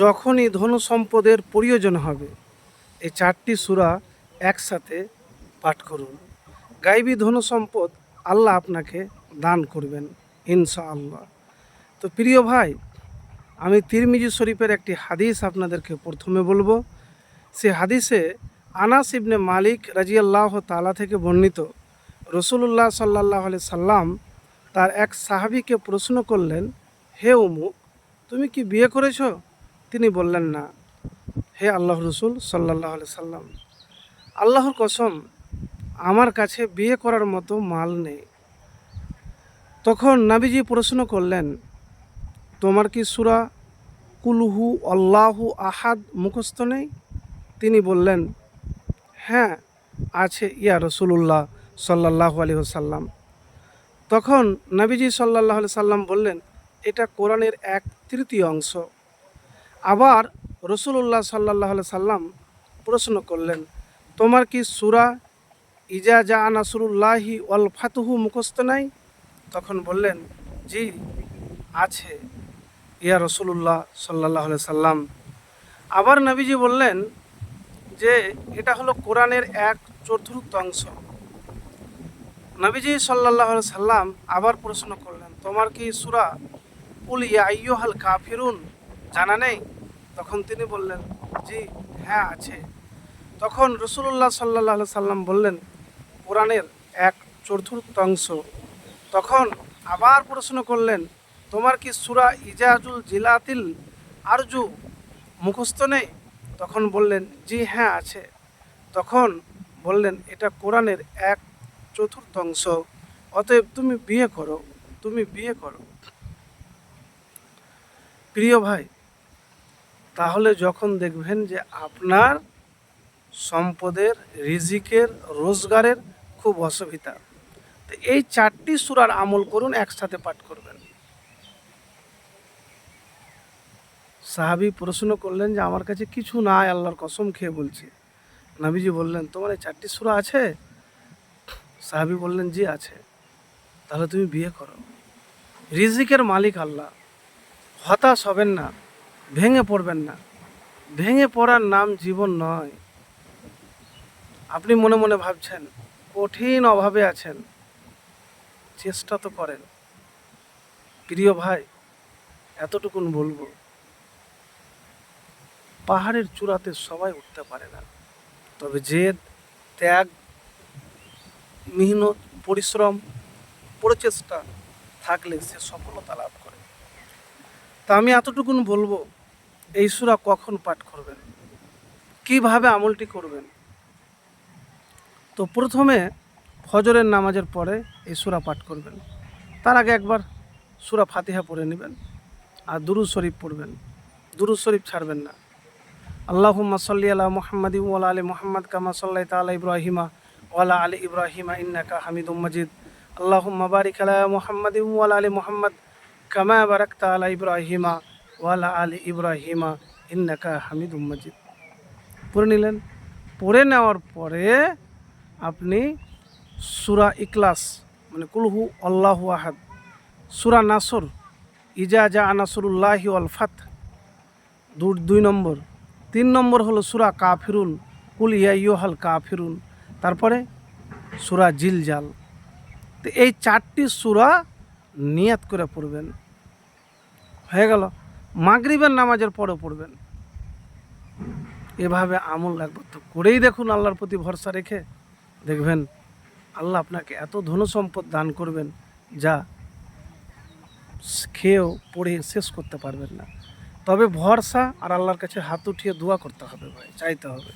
যখনই ধন সম্পদের প্রয়োজন হবে, এই চারটি সূরা একসাথে পাঠ করুন। গাইবী ধন সম্পদ আল্লাহ আপনাকে দান করবেন ইনশা আল্লাহ তো প্রিয় ভাই, আমি তিরমিজি শরীফের একটি হাদিস আপনাদেরকে প্রথমে বলব। সে হাদিসে আনাস ইবনে মালিক রাজিয়াল্লাহ তালা থেকে বর্ণিত রসুল্লাহ সাল্লাহ আলি সাল্লাম তার এক সাহাবীকে প্রশ্ন করলেন, হে উমুক, তুমি কি বিয়ে করেছ? তিনি বললেন, না, হে আল্লাহ রসুল সাল্লাহ আলি সাল্লাম, আল্লাহর কসম, আমার কাছে বিয়ে করার মতো মাল নেই। তখন নাবিজি প্রশ্ন করলেন, তোমার কি সুরা কুলহু আল্লাহু আহাদ মুখস্থ নেই? তিনি বললেন হ্যাঁ আছে ইয়া রসুল্লাহ সাল্লাহ আলী সাল্লাম। তখন নবীজি সাল্লাহ সাল্লাম বললেন, এটা কোরআনের এক তৃতীয় অংশ আবার রসুল্লাহ সাল্লাহ সাল্লাম প্রশ্ন করলেন, তোমার কি সুরা ইজা জা নাসরুল্লাহি ওয়াল ফাতুহু মুখস্থ নাই? তখন বললেন, জি, আছে। ইয়া রসুল্লাহ সাল্লাহ সাল্লাম। আবার নবীজি বললেন যে, এটা হলো কোরআনের এক চতুর্থ অংশ। নবীজি সাল্লাহ সাল্লাম আবার প্রশ্ন করলেন, তোমার কি সুরা উল ইয়াইয়ুহাল কাফিরুন জানা নেই? তখন তিনি বললেন, জি হ্যাঁ আছে। তখন রসুল্লাহ সাল্লাহ সাল্লাম বললেন, কোরআনের এক চতুর্থ অংশ। তখন আবার প্রশ্ন করলেন, তোমার কি সুরা ইজাজুল জিলাতিল আরজু মুখস্থ নেই? তখন বললেন, জি হ্যাঁ আছে। তখন বললেন, এটা কোরআনের এক চতুর্থাংশ অতএব তুমি বিয়ে করো, তুমি বিয়ে করো। প্রিয় ভাই তাহলে যখন দেখবেন যে আপনার সম্পদের, রিজিকের, রোজগারের খুব অসুবিধা। তো এই চারটি সুরার আমল করুন, একসাথে পাঠ করবেন। সাহাবি প্রশ্ন করলেন যে, আমার কাছে কিছু নাই, আল্লাহর কসম খেয়ে বলছি। নাবিজি বললেন, তোমার এই চারটি সুরা আছে? সাহাবি বললেন, জি, আছে। তাহলে তুমি বিয়ে করো। রিজিকের মালিক আল্লাহ। হতাশ হবেন না। ভেঙে পড়বেন না। ভেঙে পড়ার নাম জীবন নয়। আপনি মনে মনে ভাবছেন, কঠিন অভাবে আছেন। চেষ্টা তো করেন। প্রিয় ভাই, এতটুকুন বলব। পাহাড়ের চূড়াতে সবাই উঠতে পারে না। তবে জেদ ত্যাগ, মেহনত, পরিশ্রম, প্রচেষ্টা থাকলে সে সফলতা লাভ করে। তা আমি এতটুকুন বলব এই সুরা কখন পাঠ করবেন? কীভাবে আমলটি করবেন? তো প্রথমে ফজরের নামাজের পরে এই সুরা পাঠ করবেন। তার আগে একবার সুরা ফাতিহা পড়ে নেবেন আর দুরু শরীফ পড়বেন। দুরু শরীফ ছাড়বেন না। আল্লাহুম্মা সাল্লি আলা মুহাম্মাদ ওয়ালা আলি মুহাম্মদ কামা সাল্লাইতা আলা ইব্রাহিমা ওয়ালা আলি ইব্রাহিমা ইন্নাকা হামিদুম মাজিদ। আল্লাহুম্মা বারিক আলা মুহাম্মাদ ওয়ালা আলি মুহাম্মদ কামা বারাকতা আলা ইব্রাহিমা। ওয়ালা আলি ইব্রাহিমা, ইন্নাকা হামিদুম মাজিদ। পড়ে নিলেন। পড়ে নেওয়ার পরে আপনি সুরা ইকলাস মানে কুলহু আল্লাহু আহাদ। সুরা নাসর, ইজা জা নাসরুল্লাহি ওয়াল ফাত দু- দুই নম্বর। তিন নম্বর হলো সুরা কাফিরুন, কুল ইয়াইহাল কাফিরুন। তারপরে সুরা জিলজাল। তো এই চারটি সুরা নিয়াত করে পড়বেন। হয়ে গেল। মাগরিবের নামাজের পরও পড়বেন। এভাবে আমল একবার তো করেই দেখুন আল্লাহর প্রতি ভরসা রেখে দেখবেন আল্লাহ আপনাকে এত ধন সম্পদ দান করবেন যা খেয়েও পড়ে শেষ করতে পারবেন না। তবে ভরসা আর আল্লাহর কাছে হাত উঠিয়ে দোয়া করতে হবে ভাই, চাইতে হবে।